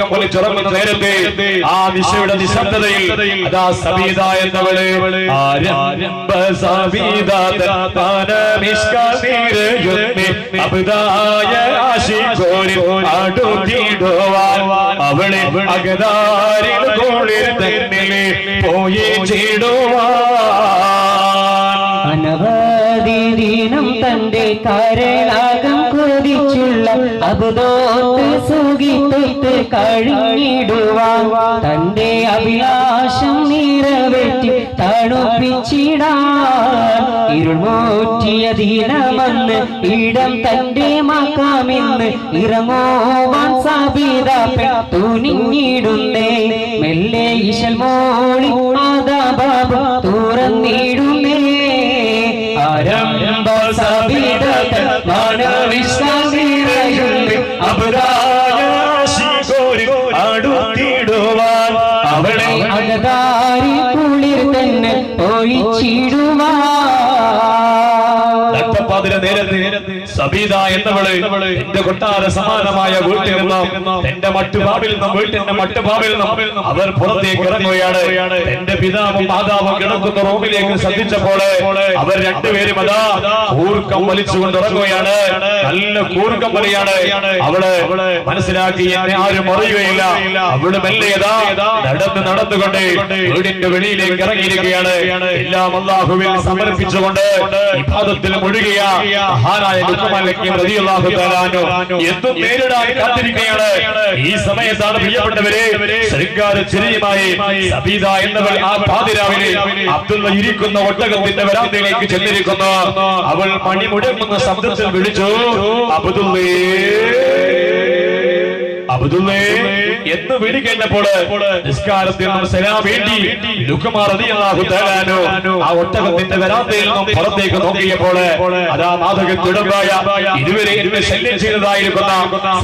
കൂർക്കം വലിച്ചുറങ്ങുന്ന നേരത്തെ ആ നിശയുടെ നിശബ്ദതയിൽ അതാ സബീത എന്നവൾ ആരംഭ സബീത അബുദായ ആശിക്കോരിൽ അടുത്തിടുവാൻ അവളെ അകതാരിൽ കോളിൽ തന്നിലെ പോയി ചിടുവാൻ അനവധി ദിനം തന്റെ കരളാകം അബുദോത്ത് സുഖിത്തൊത്ത് കഴിഞ്ഞിടുവാൻ തന്റെ അഭിലാഷം നിറവേറ്റി തണുപ്പിച്ചിടാൻ ഇരുൾമൂറ്റിയ ദിനമെന്ന് ഇടം തന്റെ മക്കാമെന്ന് ഇറങ്ങോവാൻ സാബിത തുനിഞ്ഞിടുന്നേ മെല്ലെ ഇശൽ മോളി ബാബ തുറന്നിടുന്നേ. ആരംഭ സാബിത മനവിശ്വാസിരയുണ്ട് അകതാരി കുളിർ തന്നെ ഒഴിച്ചിടുവാ. നട്ടപ്പാതിര നേരത്ത് സബീത എന്നവൾ എന്റെ കൊട്ടാര സമാനമായ വീട്ടിൽ നിന്നും എന്റെ മട്ടുപാവിൽ നിന്നും വീട്ടിന്റെ മട്ടുപാവിൽ നിന്നും അവർ പുറത്തേക്ക് ഇറങ്ങുകയാണ്. എന്റെ പിതാവും മാതാവും കിടക്കുന്ന റൂമിലേക്ക് ശ്രദ്ധിച്ചപ്പോൾ അവർ രണ്ടുപേരും അതാ കൂർക്കം വലിച്ചുകൊണ്ട് ഇറങ്ങുകയാണ്. നല്ല കൂർക്കം വലിയാണ്. അവൾ മനസ്സിലാക്കി എന്നെ ആരും അറിയുകയില്ല. അവൾ മെല്ലയതാ നടന്ന് നടന്നുകൊണ്ട് വീടിന്റെ വെളിയിലേക്ക് ഇറങ്ങിയിരിക്കുകയാണ്. എല്ലാം അള്ളാഹുവിൽ സമർപ്പിച്ചുകൊണ്ട് വിഭാഗത്തിൽ മുഴുകിയ. മഹാനായ എന്തും നേരിടാൻ കാത്തിരിക്കുകയാണ് ഈ സമയത്താണ് പ്രിയപ്പെട്ടവരെ ശൃംഗാര ചിരിയുമായി സബീദ എന്നവൾ ആ പാതിരാവിലെ അബ്ദുള്ള ഇരിക്കുന്ന ഒട്ടകത്തിന്റെ വരാന്തയിലേക്ക് ചെന്നിരിക്കുന്നു. അവൾ മണി മുടങ്ങുന്ന ശബ്ദത്തിൽ വിളിച്ചു അബ്ദുള്ളേ. അബ്ദുള്ളേ എന്ന് വിളി കഴിഞ്ഞപ്പോൾ നിസ്കാരത്തിൽ സലാം വേണ്ടി ലുക്കുമാർ റളിയല്ലാഹു ആ ഒട്ടകത്തിന്റെ വരാന്തയിൽ നിന്നും പുറത്തേക്ക് നോക്കിയപ്പോൾ അതാ കുടുംബായ ഇതുവരെ എന്നെ ശല്യം ചെയ്തതായിരിക്കുന്ന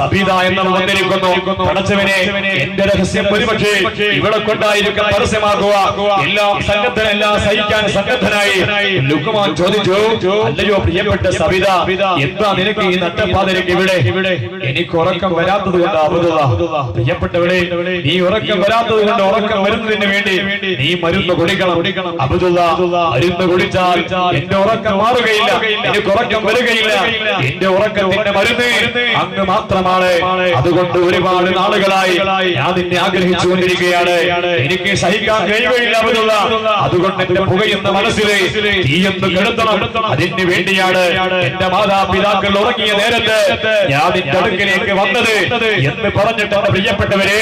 സബീത എന്നവർ വന്നിരിക്കുന്നു. പടച്ചവനെ എന്റെ രഹസ്യം ഒരുപക്ഷെ ഇവിടെ കൊണ്ടായിരിക്കും പരസ്യമാക്കുക. എല്ലാം സന്നദ്ധനെല്ലാം സഹിക്കാൻ സന്നദ്ധനായി. ലുക്കുമാൻ ചോദിച്ചു അല്ലയോ പ്രിയപ്പെട്ട സബിത എന്താ നിനക്ക് ഈ നട്ടപ്പാതിരക്ക് ഇവിടെ? എനിക്ക് ഉറക്കം വരാത്തത് കൊണ്ട് പ്രിയപ്പെട്ടവളെ നീ ഉറക്കം വരാത്തത് കൊണ്ട് ഉറക്കം വരുന്നതിന് വേണ്ടി നീ മരുന്ന് കുടിക്കണം. അബുദുള്ള മരുന്ന് കുടിച്ചാൽ എന്റെ ഉറക്കം മാറുകയില്ല. എനിക്ക് ഉറക്കം വരികയില്ല. എന്റെ ഉറക്കത്തിന്റെ മരുന്ന് അങ്ങ് മാത്രമാണ്. അതുകൊണ്ട് ഒരുപാട് നാളുകളായി ഞാൻ നിന്നെ ആഗ്രഹിച്ചു കൊണ്ടിരിക്കുകയാണ് എനിക്ക് സഹിക്കാൻ കഴിയുകയില്ല അബുദുള്ള. അതുകൊണ്ട് എന്റെ പുകയുന്ന മനസ്സിലെ തീയെന്ന് കെടുത്തണം? അതിന് വേണ്ടിയാണ് എന്റെ മാതാപിതാക്കൾ ഉറങ്ങിയ നേരത്ത് ഞാൻ നിന്റെ അടുക്കിലേക്ക് വന്നത് എന്ന് പറഞ്ഞിട്ട് എന്റെ പ്രിയപ്പെട്ടവരെ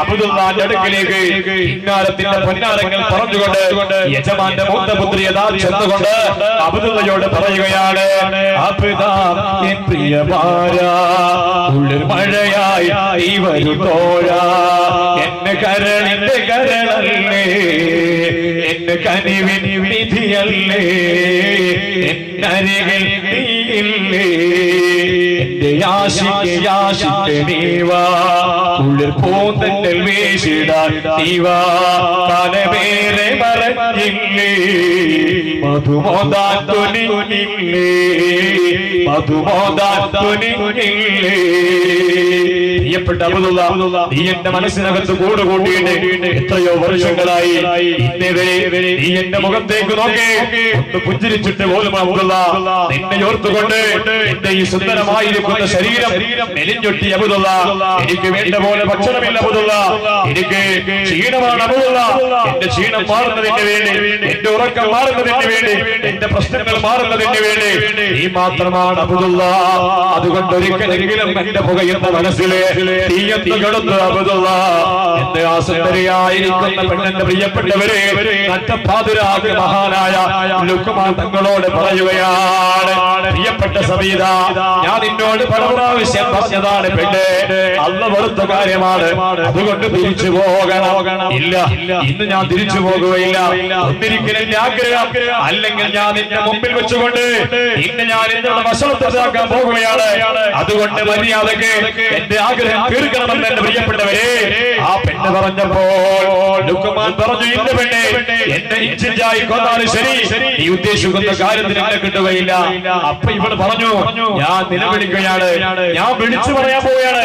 അബുദുല്ലാന്റെ അടുക്കിലേക്ക് ഇന്നാലത്തിന്റെ പൊന്നാരങ്ങൾ പറഞ്ഞുകൊണ്ട് യജമാന്റെ മൂത്ത പുത്രി യഥാ ചെന്നുകൊണ്ട് അബുദുള്ളയോട് പറയുകയാണ് ഉള്ളിൽ മഴയായി ഈ വരുത്തോഴ എന്നെ കരളിന്റെ കരളല്ലേ? എന്റെ കനിവിൻ വിധിയല്ലേ എന്നരികിൽ നീയില്ലേ? എന്റെ ഉള്ളിൽ പോന്തൽ വീശിടാൻ കനവേറെ മറഞ്ഞില്ലേ? മധുമോദാൻ തുനിഞ്ഞില്ലേ? മധുമോദാൻ തുനിഞ്ഞില്ലേ? പ്രിയപ്പെട്ട അബ്ദുള്ള നീ എന്റെ മനസ്സിനകത്ത് കൂട് കൂട്ടിയിട്ട് എത്രയോ വർഷങ്ങളായി നീ എന്റെ മുഖത്തേക്ക് നോക്കി. ഒന്ന് പുഞ്ചിരിച്ചിട്ട് പോലും നിന്നെ ഓർത്തുകൊണ്ട് എന്റെ ഈ സുന്ദരമായിരിക്കുന്ന ശരീരം മെലിഞ്ഞൊട്ടി അബുദുള്ള. എനിക്ക് വേണ്ട പോലെ ഭക്ഷണമില്ല അബുദുള്ള. എനിക്ക് ക്ഷീണമാണ് അബുദുള്ള. എന്റെ ക്ഷീണം മാറുന്നതിന് വേണ്ടി എന്റെ ഉറക്കം മാറുന്നതിന് വേണ്ടി എന്റെ പ്രശ്നങ്ങൾ മാറുന്നതിന് വേണ്ടി നീ മാത്രമാണ് അബുദുള്ള. അതുകൊണ്ട് ഒരിക്കലെങ്കിലും എന്റെ പുകയുന്ന മനസ്സിലെ തീയത്ത് കടന്നു അബുദുള്ള എന്റെ ആ സുന്ദരിയായിരിക്കുന്ന പെണ്ണിന്റെ പ്രിയപ്പെട്ടവരെ നറ്റപ്പാതിരാക്ക് മഹാനായ ലുക്കുമാൻ തങ്ങളോട് പറയുകയാണ് പ്രിയപ്പെട്ട സമീത ഞാൻ നിന്നോട് പല പ്രാവശ്യം പറഞ്ഞതാണ് പെണ്ണ് അന്ന് വെറുത്ത കാര്യമാണ് അതുകൊണ്ട് തിരിച്ചു പോകണം. ഇല്ല ഇന്ന് ഞാൻ തിരിച്ചു പോകുകയില്ല. ഒന്നിരിക്കലും ആഗ്രഹം അല്ലെങ്കിൽ ഞാൻ നിന്റെ മുമ്പിൽ വെച്ചുകൊണ്ട് ഇന്ന് ഞാൻ എന്നുള്ള വശവത്താക്കാൻ പോകുകയാണ്. അതുകൊണ്ട് മര്യാദയ്ക്ക് എന്റെ ആഗ്രഹം തീർക്കണമെന്ന് എന്റെ പ്രിയപ്പെട്ടവരെ ആ പെണ്ണ് പറഞ്ഞപ്പോൾ ലുക്കുമാൻ പറഞ്ഞു എന്റെ പെണ്ണെ എന്നെ ഇഞ്ചിഞ്ചായി കൊന്നാലും ശരി. നീ ഉദ്ദേശിക്കുന്ന കാര്യത്തിന് എന്നെ കിട്ടുകയില്ല. അപ്പൊ ഇവൾ പറഞ്ഞു ഞാൻ നിലവിളിക്കുകയാണ് ഞാൻ വിളിച്ചു പറയാൻ പോവുകയാണ്.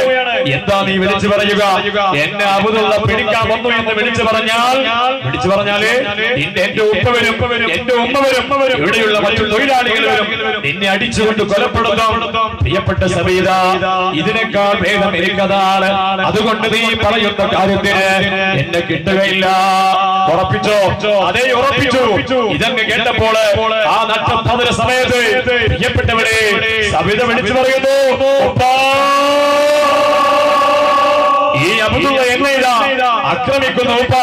എന്താ നീ വിളിച്ചു പറയുക? എന്നെ അബുദുള്ള പിടിക്കാൻ വന്നു എന്ന് വിളിച്ചു പറഞ്ഞാൽ വിളിച്ചു പറഞ്ഞാൽ എന്റെ ഉപ്പ വരും. എന്റെ ഉമ്മ വരും. ഇവിടെയുള്ള മറ്റു തൊഴിലാളികൾ വരും. നിന്നെ അടിച്ചുകൊണ്ട് കൊലപ്പെടുത്തും. പ്രിയപ്പെട്ട സബീത ഇതിനേക്കാൾ ഭേദം എനിക്കതാണ്. അതുകൊണ്ട് നീ പറയുന്ന കാര്യത്തിന് എന്നെ കിട്ടുകയില്ല. ഉറപ്പിച്ചോ? അതേ ഉറപ്പിച്ചു. ഇതങ്ങ് കേട്ടപ്പോൾ ആ നട്ടപ്പതിന സമയത്ത് പ്രിയപ്പെട്ടവരെ സവിത വിളിച്ചു പറയുന്നു ഈ അബ്ദുള്ള ആക്രമിക്കുന്ന ഉപ്പ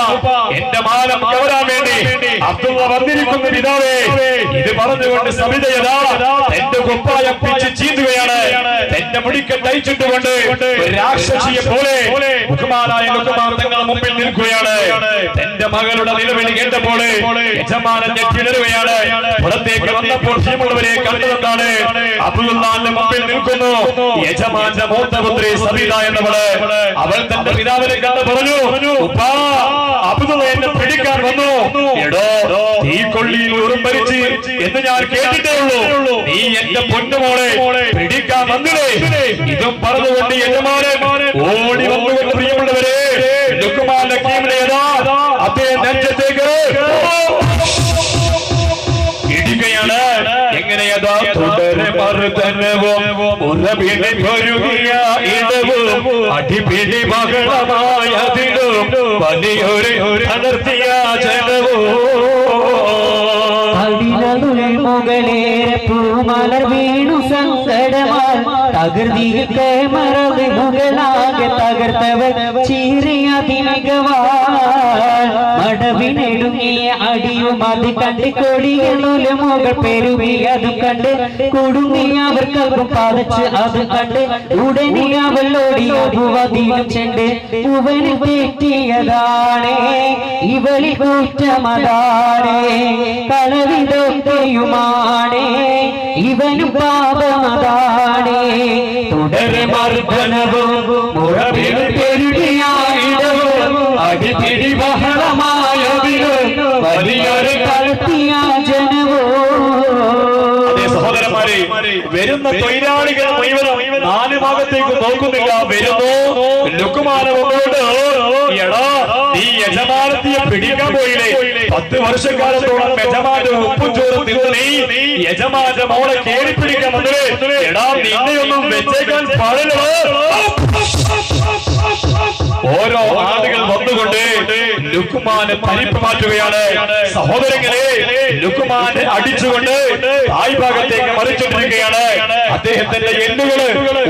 എന്റെ മാനം കവരാൻ വേണ്ടി അബ്ദുള്ള വന്നിരിക്കുന്ന പിതാവേ ഇത് പറഞ്ഞുകൊണ്ട് സബിതയതാ എന്റെ കുപ്പായം പിച്ച് ചീന്തുകയാണ്. എന്റെ മുടിക്ക് തയ്ച്ചിട്ടുകൊണ്ട് കൊണ്ട് രാക്ഷസിയെ പോലെ മുഖമാനായ മുഖമാൻ തങ്ങളുടെ മുമ്പിൽ നിൽക്കുകയാണ്. എന്റെ മകളുടെ നിലവിളി കേട്ടപ്പോൾ യജമാനന്റെ കിണറുകയാണ് പുറത്തേക്ക് വന്നപ്പോൾ ഭീമുള്ളവരെ കണ്ടതാണ് അബ്ദുള്ളാന്റെ മുമ്പിൽ നിൽക്കുന്നു. യജമാന്റെ മൂത്ത പുത്രി സബീത എന്നവൾ അവൾ തന്റെ പിതാവിനെ കണ്ട് പറഞ്ഞു. ഉപ്പാ അബ്ദുള്ള എന്നെ പിടിക്കാൻ വന്നു. എടോ ഈ കൊള്ളിയിൽ ഉറുമ്പരിച്ച് എന്ന് ഞാൻ കേട്ടിട്ടേ ഉള്ളൂ നീ എന്റെ പൊന്നുമോളെ പിടിക്കാൻ വന്നില്ലേ ഇതും പറഞ്ഞുകൊണ്ട് യജമാനെ ഓടി വന്നുകൊണ്ട് പ്രിയമുള്ളവരെ ലുക്കുമാന്റെ കീമിലേതാ അദ്ദേഹം നെഞ്ചത്തേക്ക് ഇടികയാണ്. എങ്ങനെയതാ ഇടവും അടിപിടി മകളമായതിലും വലിയൊരു അടർത്തിയ ജനവും. മുകളേറെ പൂമലർ വീണു സങ്കടമാൽ തകർത്തിക്ക് മറവ് മുകളാകെ തകർത്തവർ ചീറിയ തിനകവാൽ മടവിനെടുങ്ങിയ അടിയും അത് കണ്ട് കൊടിയനൂൽ മുകൾ പെരുകി അത് കണ്ട് കുടുങ്ങി അവർ കൽപ്പം പതച്ച് അത് കണ്ട് ഉടനെ അവളോടി അപുവതിയും ചെണ്ട് ഉവന് തെറ്റിയതാണേ ഇവളി കുറ്റമതാണേ കളവിതൊക്കെയുമാണേ ഇവനും പാപമതാണേ. തുടരെ മർദ്ദനവും മുറവിൽ പെരുകിയായിടവും അടിപിടി ബഹളമായതിലും വലിയൊരു വരുന്ന തൊഴിലാളികൾ മുഴുവനും നാല് ഭാഗത്തേക്ക് നോക്കുന്നില്ല. വരുന്നു. ലുക്കുമാനവങ്ങളോട് എടാ നീ യജമാനത്തിയെ പിടിക്കാൻ പോയില്ലേ? പത്ത് വർഷക്കാലത്തോളം യജമാന്റെ ഉപ്പും ചോറും തിന്നു നീ യജമാന്റെ മോളെ കേറി പിടിക്കാൻ വന്നില്ലേ? എടാ നിന്നെയൊന്നും വെച്ചേക്കാൻ പാടില്ല ഓരോ ആളുകൾ വന്നുകൊണ്ട് ലുക്കുമാനെ പരിപ്പ് മാറ്റുകയാണ് സഹോദരങ്ങളെ ലുക്കുമാനെ അടിച്ചുകൊണ്ട് തായ്ഭാഗത്തേക്ക് മറിച്ചിട്ടിരിക്കുകയാണ്. അദ്ദേഹത്തിന്റെ എല്ലുകൾ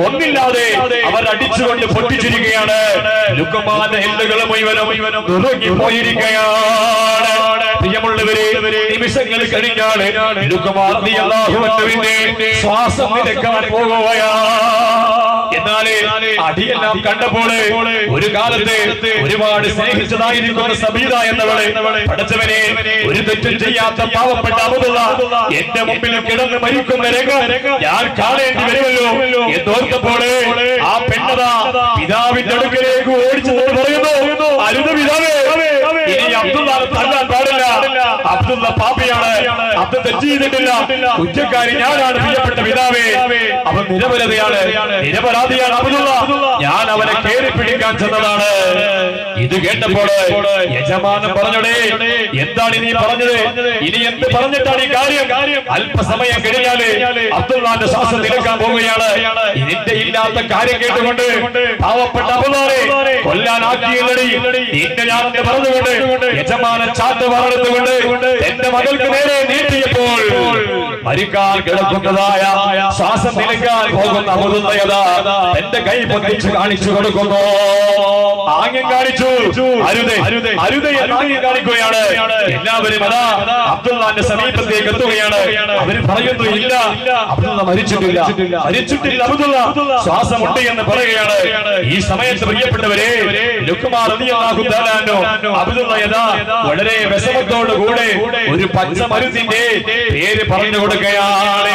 ഒന്നില്ലാതെ അവർ അടിച്ചുകൊണ്ട് പൊട്ടിച്ചിരിക്കുകയാണ്. ലുക്കുമാന്റെ എല്ലുകൾ മുഴുവനും നുറുങ്ങി പോയിരിക്കുകയാണ് പ്രിയമുള്ളവരെ നിമിഷങ്ങൾ കഴിഞ്ഞാൽ ലുക്കുമാർ ശ്വാസം നിരക്കാൻ പോകുകയാണ്. എന്നാലേ അടിയെല്ലാം കണ്ടപ്പോൾ ഒരു കാലത്ത് ഒരുപാട് സ്നേഹിച്ചതായിരിക്കുന്ന സബീത എന്നവളെ പഠിച്ചവനെ ഒരു തെറ്റും ചെയ്യാത്ത പാവപ്പെട്ട അമുതുള്ള എന്റെ മുമ്പിൽ കിടന്ന് മരിക്കുന്ന രംഗം ഞാൻ കാണേണ്ടി വരുമല്ലോ എന്നോർത്തപ്പോൾ ആ പെണ്ണത പിതാവിന്റെ അടുക്കലേക്ക് ഓടിച്ചു പറയുന്നു അരുത് പിതാവേ ഇനി അബ്ദുള്ള തല്ലാൻ പാടില്ല അബ്ദുള്ള പാപ്പിയാണ് അത് തെറ്റ് കുറ്റക്കാരി ഞാനാണ് പ്രിയപ്പെട്ട പിതാവേ. അവൻ നിരപരാധിയാണ്. നിരപരാധിയാണ് അബ്ദുള്ള. ഞാൻ അവനെ കയറി പിടിക്കാൻ ചെന്നതാണ്. ഇത് കേട്ടപ്പോൾ യജമാനൻ പറഞ്ഞടേ എന്താണ് ഇനി പറഞ്ഞത്? ഇനി എന്ത് പറഞ്ഞിട്ടാണ് ഈ കാര്യം? അല്പസമയം കഴിഞ്ഞാൽ അബ്ദുള്ളാന്റെ ശ്വാസം നിരക്കാൻ പോവുകയാണ്. ഇതിന്റെ ഇല്ലാത്ത കാര്യം കേട്ടുകൊണ്ട് പാവപ്പെട്ട അബ്ദുള്ളാനെ കൊല്ലാനാക്കിയല്ലടി. നിന്നെ ഞാനെന്ന് പറഞ്ഞുകൊണ്ട് യജമാനൻ ചാട്ട് വളർത്തുകൊണ്ട് എന്റെ നേരെ നീട്ടിയപ്പോൾ മരിക്കാൻ കിടക്കുന്നതായ ശ്വാസം നിലക്കാൻ പോകുന്ന അമൃതയത എന്റെ കൈ പൊതിച്ച് കാണിച്ചു കൊടുക്കുന്നു. ആംഗ്യം കാണിച്ചു. അരുതേ അരുതേ ആംഗ്യം കാണിക്കുകയാണ്. എല്ലാവരും അതാ അബ്ദുള്ളാന്റെ സമീപത്തേക്ക് എത്തുകയാണ്. അവർ പറയുന്നു ഇല്ല അബ്ദുള്ള മരിച്ചിട്ടില്ല. മരിച്ചിട്ടില്ല അബ്ദുള്ള. ശ്വാസമുണ്ട് എന്ന് പറയുകയാണ്. ഈ സമയത്ത് പ്രിയപ്പെട്ടവരെ വളരെ വിഷമത്തോടു കൂടെ ഒരു പച്ച മരുന്നിന്റെ പേര് പറഞ്ഞു കൊടുക്കുകയാണ്.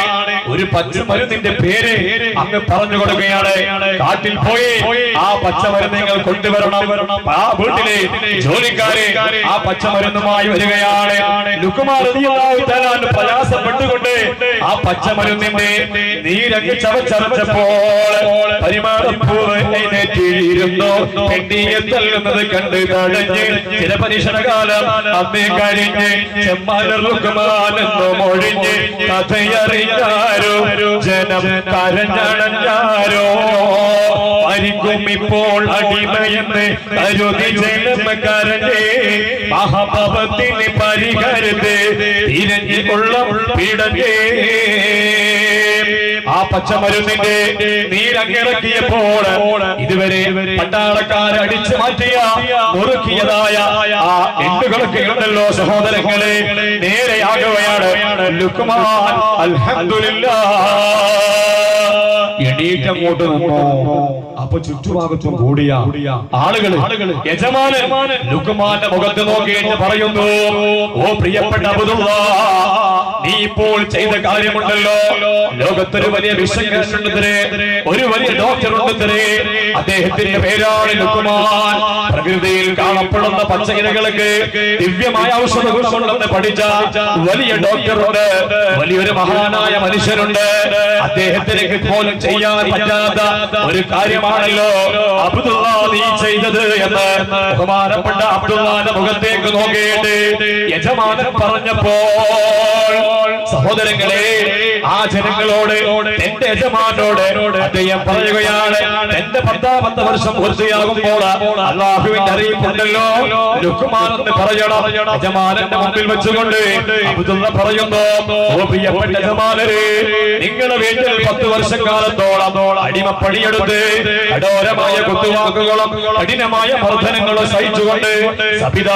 ഒരു പച്ചമരുന്നിന്റെ പേര് അങ്ങ് പറഞ്ഞു കൊടുക്കുകയാണ്. കാട്ടിൽ പോയി ആ പച്ചമരുന്ന് നിങ്ങൾ കൊണ്ടുവരണം. ആ വീട്ടിലെ ജോലിക്കാരെ ആ പച്ചമരുന്നുമായി വരികയാണ്. പ്രയാസപ്പെട്ടുകൊണ്ട് ആ പച്ചമരുന്നിന്റെ നീരങ്ങ് ചവച്ചറച്ചപ്പോൾ പരിമാണപ്പൂവ് എഴുന്നേറ്റിരുന്നു. പെണ്ണിയെ കണ്ട് തടഞ്ഞ് ചിരപരീക്ഷണകാലം അമ്മേ കരിഞ്ഞ് ചെമ്മാനർ ലുക്കുമാനെന്നു മൊഴിഞ്ഞ് കഥയറിഞ്ഞാരോ ജനം കരഞ്ഞടഞ്ഞാരോ മരിക്കും ഇപ്പോൾ അടിമയെന്ന് കരുതി ജനം കരഞ്ഞേ മഹാഭവത്തിന് പരിഹരുത്. തിരഞ്ഞുകൊള്ള പിടഞ്ഞേ ആ പച്ചമരുന്നിന്റെ നീരങ്ങിറക്കിയപ്പോൾ ഇതുവരെ പട്ടാളക്കാരെ അടിച്ചു മാറ്റിയ മുറുക്കിയതായ ആ എണ്ണുകളൊക്കെ ഉണ്ടല്ലോ സഹോദരങ്ങളെ നേരെയാകുകയാണ്. ലുക്മാൻ എണീറ്റ് അങ്ങോട്ട് നിന്നോ. അപ്പൊ ചുറ്റുഭാഗത്തും കൂടിയ ആളുകൾ യജമാനൻ ലുക്കുമാന്റെ മുഖത്ത് നോക്കിയിട്ട് പറയുന്നു ഓ പ്രിയപ്പെട്ട അബുദുള്ള നീ ഇപ്പോൾ ചെയ്ത കാര്യമുണ്ടല്ലോ. ലോകത്തൊരു വലിയ വിഷയങ്ങളുണ്ടെതിരെ ഒരു വലിയ ഡോക്ടർ ഉണ്ടെതിരെ അദ്ദേഹത്തിന്റെ പേരാണ് ലുക്കുമാൻ. പ്രകൃതിയിൽ കാണപ്പെടുന്ന പച്ചയിലകൾക്ക് ദിവ്യമായ ഔഷധ ഗുണമുണ്ടെന്ന് പഠിച്ച വലിയ ഡോക്ടറുണ്ട്. വലിയൊരു മഹാനായ മനുഷ്യരുണ്ട്. അദ്ദേഹത്തിലേക്ക് പോലും ചെയ്യാൻ പറ്റാത്ത ഒരു കാര്യമാണല്ലോ അബ്ദുള്ള നീ ചെയ്തത് എന്ന് ബഹുമാനപ്പെട്ട അബ്ദുള്ളാന്റെ മുഖത്തേക്ക് നോക്കിയിട്ട് യജമാനൻ പറഞ്ഞപ്പോൾ സഹോദരങ്ങളെ ആ ജനങ്ങളോട് എന്റെ യജമാനോട് അദ്ദേഹം പറയുകയാണ്. എന്റെ പത്താമത്തെ വർഷം പൂർത്തിയാകുമ്പോൾ അള്ളാഹുവിന്റെ അറിയിപ്പുണ്ടല്ലോ. ലുക്കുമാൻ എന്ന് പറയണം. യജമാനന്റെ മുമ്പിൽ വെച്ചുകൊണ്ട് പറയുന്നു പ്രിയപ്പെട്ട യജമാനരെ നിങ്ങളുടെ വീട്ടിൽ പത്ത് വർഷക്കാലത്തോളം അടിമപ്പണിയെടുത്ത് കഠോരമായ കുത്തുവാക്കുകളും കഠിനമായ മർദ്ദനങ്ങളും സഹിച്ചുകൊണ്ട് സബിത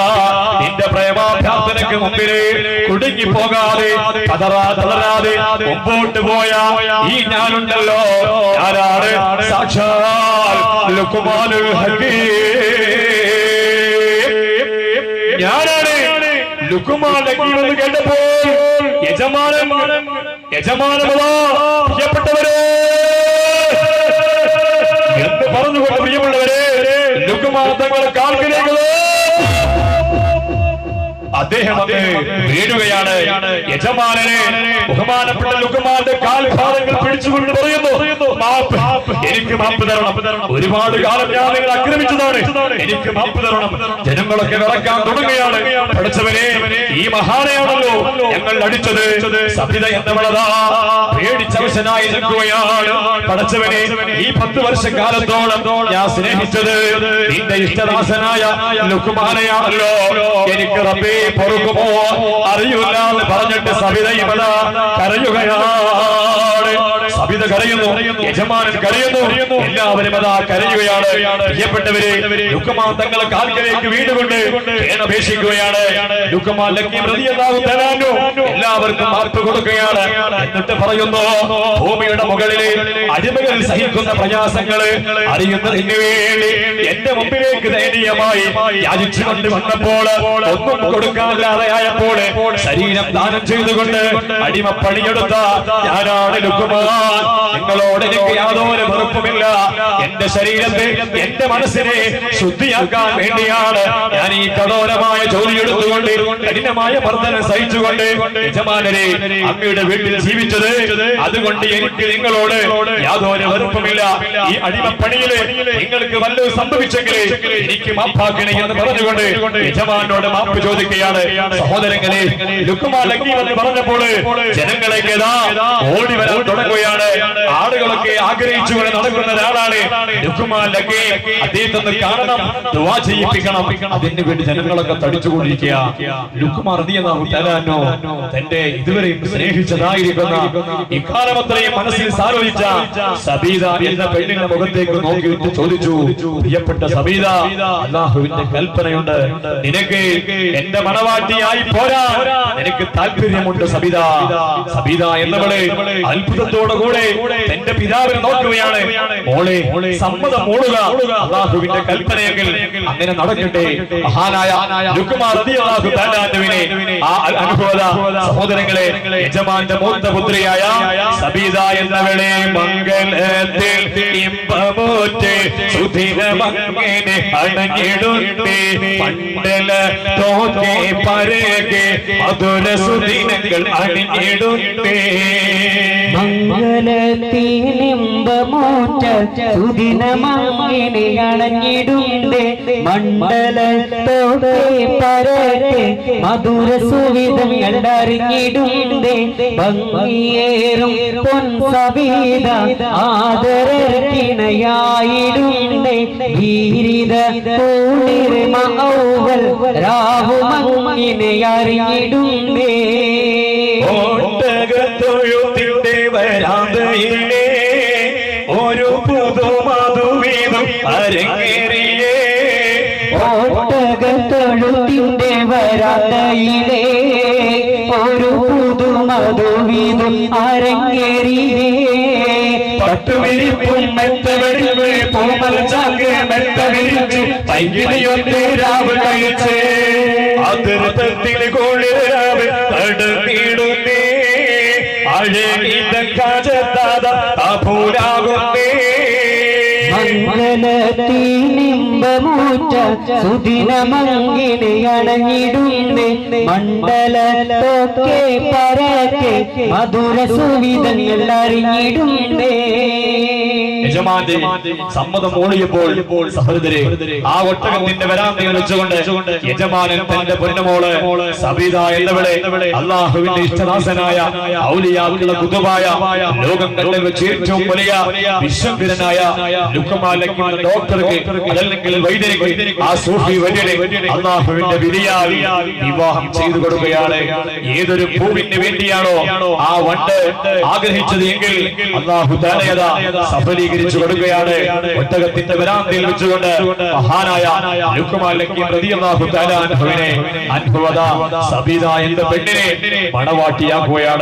നിന്റെ പ്രേമാഭ്യർത്ഥനയ്ക്ക് മുമ്പിൽ കുടുങ്ങി പോകാതെ തളരാതെ മുമ്പോട്ട് പോയ ഞാനുണ്ടല്ലോ. ആരാണ്? സാക്ഷാൽ ഹക്കീം. ഞാനാണ് ലുക്കുമാൻ കേട്ടപ്പോൾ യജമാനൻ യജമാനമതാ പ്രിയപ്പെട്ടവരെ. എന്ന് പറഞ്ഞുകൊണ്ട് പ്രിയമുള്ളവരെ ലുക്കുമാൻ തങ്ങളെ കാൽക്കിലേക്ക് അദ്ദേഹം അത് വീഴുകയാണ് യജമാനനെ ബഹുമാനപ്പെട്ട ലുക്കുമാന്റെ കാൽഭാഗങ്ങൾ പിടിച്ചുകൊണ്ട് പറയുന്നു മാപ്പ് എനിക്ക് മാപ്പ് തരണം. ഒരുപാട് കാലം ഞാൻ നിങ്ങൾ ആക്രമിച്ചതാണ്. എനിക്ക് മാപ്പ് തരണം. ജനങ്ങളൊക്കെ വിളക്കാൻ തുടങ്ങുകയാണ്. പഠിച്ചവനെ ഈ മഹാനെയാണല്ലോ ഞങ്ങൾ അടിച്ചത്. സഭിത എന്നവളതാ. പേടിച്ചവശനായി നിൽക്കുകയാണ്. പഠിച്ചവനെ ഈ പത്ത് വർഷക്കാലത്തോളം ഞാൻ സ്നേഹിച്ചത്. നിന്റെ ഇഷ്ടദാസനായ ലുക്കുമാനയാണല്ലോ. എനിക്ക് റബ്ബേ പൊറുക്കുമോ അറിയില്ല എന്ന് പറഞ്ഞിട്ട് സവിത ഇവള കരയുകയാണ്. സവിത കരയുന്നു. യജമാനൻ കരയുന്നു. എല്ലാവരും അതാ കരയുകയാണ്. പ്രിയപ്പെട്ടവരെ ലുക്കമാൻ തങ്ങളെ കാൽക്കലേക്ക് വീടുകൊണ്ട് അപേക്ഷിക്കുകയാണ് ലുക്കമാൻ ലക്കി പ്രതിയതാവും തരാനോ എല്ലാവർക്കും മാർക്ക് കൊടുക്കുകയാണ്. എന്നിട്ട് പറയുന്നു ഭൂമിയുടെ മുകളിലെ അടിമകളിൽ സഹിക്കുന്ന പ്രയാസങ്ങൾ അറിയുന്നതിന് വേണ്ടി എന്റെ മുമ്പിലേക്ക് ദയനീയമായി യാചിച്ചുകൊണ്ട് വന്നപ്പോൾ ഒന്നും കൊടുക്കാനില്ലാതെയായപ്പോൾ ശരീരം ദാനം ചെയ്തുകൊണ്ട് അടിമ പണിയെടുത്ത ഞാനാണ് ലുക്കുമാൻ. നിങ്ങളോട് എനിക്ക് യാതൊരു വെറുപ്പുമില്ല. എന്റെ ശരീരത്തെ എന്റെ മനസ്സിനെ ശുദ്ധിയാക്കാൻ വേണ്ടിയാണ് ഞാൻ ഈ കഠോരമായ ജോലി എടുത്തുകൊണ്ട് കഠിനമായ മർദ്ദനം സഹിച്ചുകൊണ്ട് യജമാനരെ അമ്മയുടെ വീട്ടിൽ ജീവിച്ചത്. അതുകൊണ്ട് എനിക്ക് നിങ്ങളോട് യാതൊരു വെറുപ്പുമില്ല. ഈ അടിമപ്പണിയിൽ നിങ്ങൾക്ക് വല്ലതും സംഭവിച്ചെങ്കിൽ എനിക്ക് മാപ്പാക്കണേ എന്ന് പറഞ്ഞുകൊണ്ട് യജമാനോട് മാപ്പ് ചോദിക്കുകയാണ്. സഹോദരങ്ങളെ ലുക്കുമാലക്കി എന്ന് പറഞ്ഞപ്പോൾ ജനങ്ങളെ ഓടി വരാൻ തുടങ്ങുകയാണ്. ആളുകളൊക്കെ ആഗ്രഹിച്ചു കൊണ്ട് നടക്കുന്ന ഒരാളാണ് അദ്ദേഹത്തിന് കാരണം ദുവാ ചെയ്യിപ്പിക്കണം. അതിന് വേണ്ടി ജനങ്ങളൊക്കെ തടിച്ചുകൊണ്ടിരിക്കുക. ലുക്കുമാർ തലാനോ തന്റെ ഇതുവരെയും സ്നേഹിച്ചതായിരിക്കുന്ന ഇക്കാലമത്രയും മനസ്സിൽ സാരോചിച്ച സബീത എന്ന പെണ്ണിന്റെ മുഖത്തേക്ക് നോക്കി ചോദിച്ചു പ്രിയപ്പെട്ട സബീത അള്ളാഹുവിന്റെ കൽപ്പനയുണ്ട്. നിനക്ക് എന്റെ മണവാട്ടിയായി പോരാ. നിനക്ക് താല്പര്യമുണ്ട് സബിത സബിത എന്നവളെ അത്ഭുതത്തോടു കൂടെ തന്റെ പിതാവിനെ നോക്കുകയാണ്. മോളെ സമ്മതം മൂടുക അള്ളാഹുവിന്റെ കൽപ്പനയെങ്കിൽ അങ്ങനെ നടക്കട്ടെ. മഹാനായ ആ അനുഭവത സഹോദരങ്ങളെ യജമാന്റെ മൂത്ത പുത്രിയായ സബീത എന്നവളെ മംഗളത്തിൽ ഇമ്പമോറ്റ് സുധിരമങ്ങനെ അണഞ്ഞിടുന്നേ. മണ്ഡല തോക്കെ പരകെ മധുര സുദിനങ്ങൾ അണിഞ്ഞിടുന്നേ. മംഗലത്തിലിമ്പമോറ്റ സുദിനമങ്ങനെ അണഞ്ഞിടുണ്ട് മണ്ഡലത്തോടെ പരട്ടെ മധുര സുവിധങ്ങൾ അറിഞ്ഞിടുണ്ട് ഭംഗിയേറും പൊൻസവീത ആദരക്കിണയായിടുണ്ട് വീരിത പൂണിർമ ഔവൽ രാഹുമങ്ങിനെ അറിഞ്ഞിടുണ്ടേ ഓട്ടകത്തൊഴുത്തിന്റെ വരാതയിലെ ഒരു പുതുമധുവിതും അരങ്ങേറിയേ. പട്ടുവിരിപ്പും മെത്തവെടിവ് പൂമൽ ചാക്ക് മെത്ത വിരിച്ചു പൈകിളിയൊന്ന് രാവ് കഴിച്ച്. അതിർത്തത്തിൽ കുളിരാവ് തടുത്തിടുന്നേ. അഴകിത കാജത്താത താപൂരാകുന്നേ മംഗലത്തിനിമ്പമൂറ്റ സുദിനമങ്ങിനെ അണഞ്ഞിടുന്നേ മണ്ഡലത്തൊക്കെ പരക്കെ മധുര സുവിധങ്ങൾ അറിഞ്ഞിടുന്നേ യജമാന്റെ സമ്മതം ഓളിയപ്പോൾ സഹോദരെ ആ ഒട്ടകത്തിന്റെ വരാന്തയിൽ വെച്ചുകൊണ്ട് യജമാനൻ തന്റെ പൊന്നമോൾ സബീത എന്നവളെ അള്ളാഹുവിന്റെ ഇഷ്ടദാസനായ ഔലിയാവുള്ള കുതുബായ ലോകം കണ്ടു വെച്ച് ഏറ്റവും വലിയ വിശ്വംഭരനായ ആ സൂഫി വിവാഹം ചെയ്തു കൊടുക്കുകയാണ്. ഏതൊരു ഭൂമിന് വേണ്ടിയാണോ ആ വണ്ട് ആഗ്രഹിച്ചത് എങ്കിൽ അള്ളാഹു താനയത സഫലീകരിച്ചു കൊടുക്കുകയാണ്. ഒട്ടകത്തിന്റെ വരാന്തയിൽ വെച്ചുകൊണ്ട് മഹാനായ അനുഭവത സബീത എന്ന പെണ്ണിനെ മണവാട്ടിയാക്കുകയാണ്